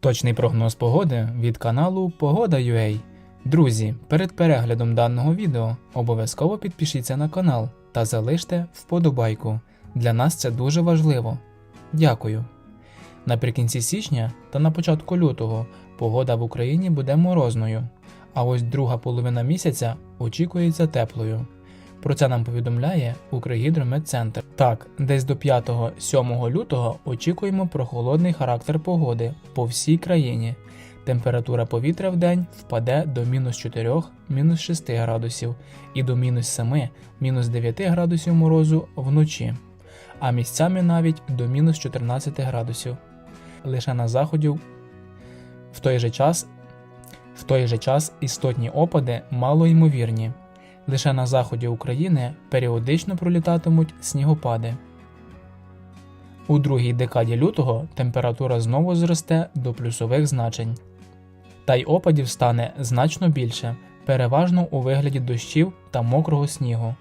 Точний прогноз погоди від каналу Погода.ua. Друзі, перед переглядом даного відео обов'язково підпишіться на канал та залиште вподобайку. Для нас це дуже важливо. Дякую. Наприкінці січня та на початку лютого погода в Україні буде морозною, а ось друга половина місяця очікується теплою. Про це нам повідомляє Укргідрометцентр. Так, десь до 5-7 лютого очікуємо прохолодний характер погоди по всій країні. Температура повітря в день впаде до мінус 4, мінус 6 градусів і до мінус 7, мінус 9 градусів морозу вночі, а місцями навіть до мінус 14 градусів. Лише на заході в той же час, в той же час істотні опади малоймовірні. Лише на заході України періодично пролітатимуть снігопади. У другій декаді лютого температура знову зросте до плюсових значень. Та й опадів стане значно більше, переважно у вигляді дощів та мокрого снігу.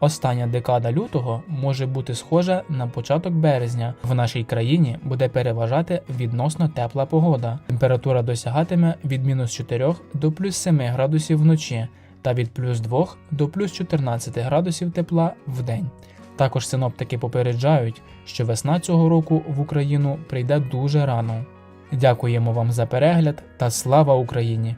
Остання декада лютого може бути схожа на початок березня. В нашій країні буде переважати відносно тепла погода. Температура досягатиме від мінус 4 до плюс 7 градусів вночі та від плюс 2 до плюс 14 градусів тепла в день. Також синоптики попереджають, що весна цього року в Україну прийде дуже рано. Дякуємо вам за перегляд та слава Україні!